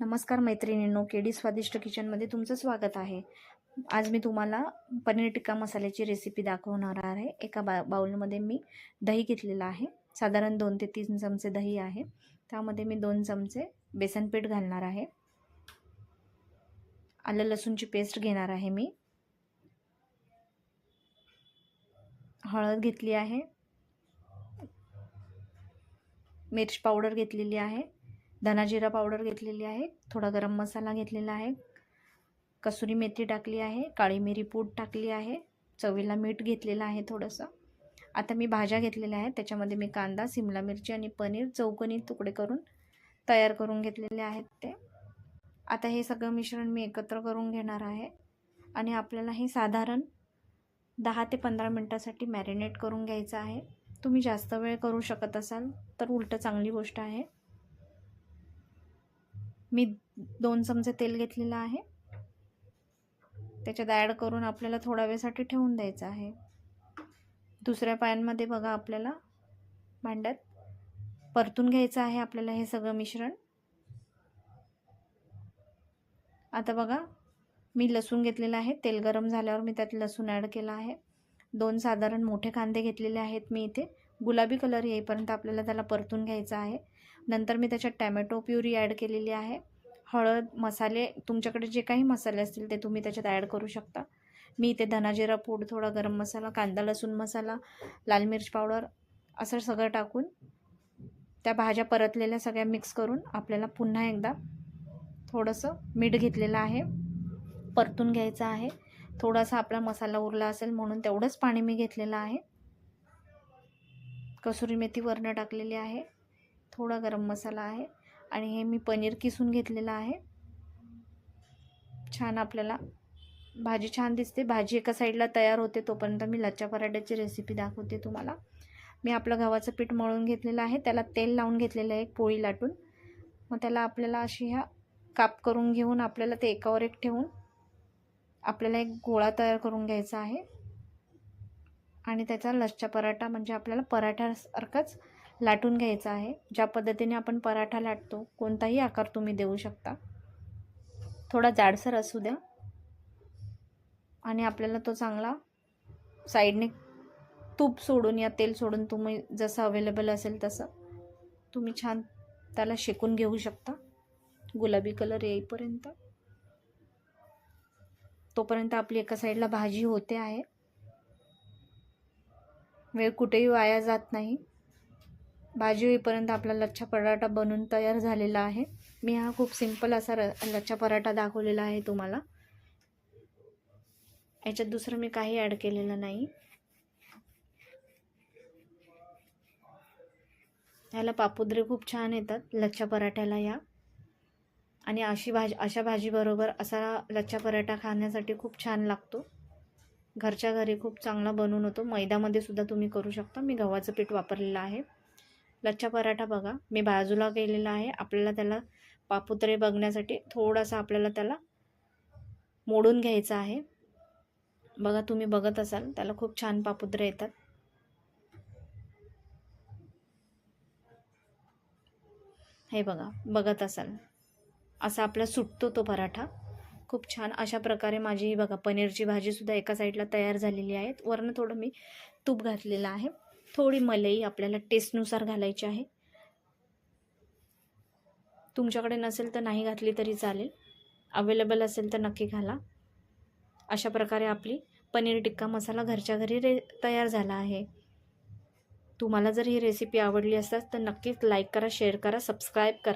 नमस्कार मैत्रिणींनो केडी स्वादिष्ट किचनमध्ये तुमचं स्वागत आहे. आज मी तुम्हाला पनीर टिक्का मसाल्याची रेसिपी दाखवणार आहे. एका बा बाउलमध्ये मी दही घेतलेलं आहे. साधारण दोन ते तीन चमचे दही आहे. त्यामध्ये मी दोन चमचे बेसन पीठ घालणार आहे. आलं लसूणची पेस्ट घेणार आहे मी. हळद घेतली आहे. मिर्च पावडर घेतलेली आहे. धनाजिरा पावडर घेतलेली आहे थोडा गरम मसाला घेतलेला आहे कसुरी मेथी टाकली आहे काळी मिरी पूड टाकली आहे चवीला मीठ घेतलेलं आहे थोडंसं. आता मी भाज्या घेतलेल्या आहेत त्याच्यामध्ये मी कांदा सिमला मिरची आणि पनीर चौकनी तुकडे करून तयार करून घेतलेले आहेत ते. आता हे सगळं मिश्रण मी एकत्र करून घेणार आहे आणि आपल्याला हे साधारण दहा ते पंधरा मिनटासाठी मॅरिनेट करून घ्यायचं आहे. तुम्ही जास्त वेळ करू शकत असाल तर उलटं चांगली गोष्ट आहे. मी दोन चमचे तेल घेतलेलं आहे. त्याच्यात ॲड करून आपल्याला थोडा वेळसाठी ठेवून द्यायचं आहे. दुसऱ्या पॅनमध्ये बघा आपल्याला भांड्यात परतून घ्यायचं आहे आपल्याला हे सगळं मिश्रण. आता बघा मी लसूण घेतलेलं आहे. तेल गरम झाल्यावर मी त्यात लसूण ॲड केला आहे. दोन साधारण मोठे कांदे घेतलेले आहेत मी इथे. गुलाबी कलर येईपर्यंत आपल्याला त्याला परतून घ्यायचा आहे. नंतर मी त्याच्यात टॅमॅटो प्युरी ॲड केलेली आहे. हळद मसाले तुमच्याकडे जे काही मसाले असतील ते तुम्ही त्याच्यात ॲड करू शकता. मी इथे धनाजिरा पूड थोडा गरम मसाला कांदा लसूण मसाला लाल मिर्च पावडर असं सगळं टाकून त्या भाज्या परतलेल्या सगळ्या मिक्स करून आपल्याला पुन्हा एकदा थोडंसं मीठ घेतलेलं आहे. परतून घ्यायचं आहे. थोडासा आपला मसाला उरला असेल म्हणून तेवढंच पाणी मी घेतलेलं आहे. कसुरी मेथी वरणं टाकलेली आहे. थोडा गरम मसाला आहे. आणि हे मी पनीर किसून घेतलेलं आहे. छान आपल्याला भाजी छान दिसते. भाजी एका साईडला तयार होते तोपर्यंत मी लच्च्या पराठ्याची रेसिपी दाखवते तुम्हाला. मी आपलं गव्हाचं पीठ मळून घेतलेलं आहे. त्याला तेल लावून घेतलेलं आहे एक पोळी लाटून. मग त्याला आपल्याला अशी ह्या काप करून घेऊन आपल्याला ते एकावर एक ठेवून आपल्याला एक गोळा तयार करून घ्यायचा आहे. आणि त्याचा लच्छा पराठा म्हणजे आपल्याला पराठ्यासारखाच लाटून घ्यायचा आहे. ज्या पद्धतीने आपण पराठा लाटतो कोणताही आकार तुम्ही देऊ शकता. थोडा जाडसर असू द्या. आणि आपल्याला तो चांगला साईडने तूप सोडून या तेल सोडून तुम्ही जसं अवेलेबल असेल तसं तुम्ही छान त्याला शेकून घेऊ शकता. गुलाबी कलर येईपर्यंत. तोपर्यंत आपली एका साईडला भाजी होते आहे. वेळ कुठेही वाया जात नाही. भाजी होईपर्यंत आपला लच्छा पराठा बनून तयार झालेला आहे. मी हा खूप सिंपल असा र लच्छा पराठा दाखवलेला आहे तुम्हाला. याच्यात दुसरं मी काही ॲड केलेलं नाही. ह्याला पापुद्रे खूप छान येतात लच्छा पराठ्याला या. आणि अशी भाजी अशा भाजीबरोबर असा लच्छा पराठा खाण्यासाठी खूप छान लागतो. घरच्या घरी खूप चांगला बनवून होतो. मैद्यामध्ये सुद्धा तुम्ही करू शकता. मी गव्हाचं पीठ वापरलेलं आहे. लच्छा पराठा बघा. मी बाजूला केलेला आहे. आपल्याला त्याला पापुत्रे बघण्यासाठी थोडासा आपल्याला त्याला मोडून घ्यायचं आहे. बघा तुम्ही बघत असाल. त्याला खूप छान पापुत्रे येतात. हे बघा. बघत असाल. असा आपला सुटतो तो पराठा. खूप छान अशा प्रकारे माझी बघा पनीरची भाजीसुद्धा एका साईडला तयार झालेली आहे. वरनं थोडं मी तूप घातलेलं आहे. थोडी मलई आपल्याला टेस्टनुसार घालायची आहे. तुमच्याकडे नसेल तर नाही घातली तरी चालेल. अवेलेबल असेल तर नक्की घाला. अशा प्रकारे आपली पनीर टिक्का मसाला घरच्या घरी रे तयार झाला आहे. तुम्हाला जर ही रेसिपी आवडली असतात तर नक्कीच लाईक करा शेअर करा सबस्क्राईब करा.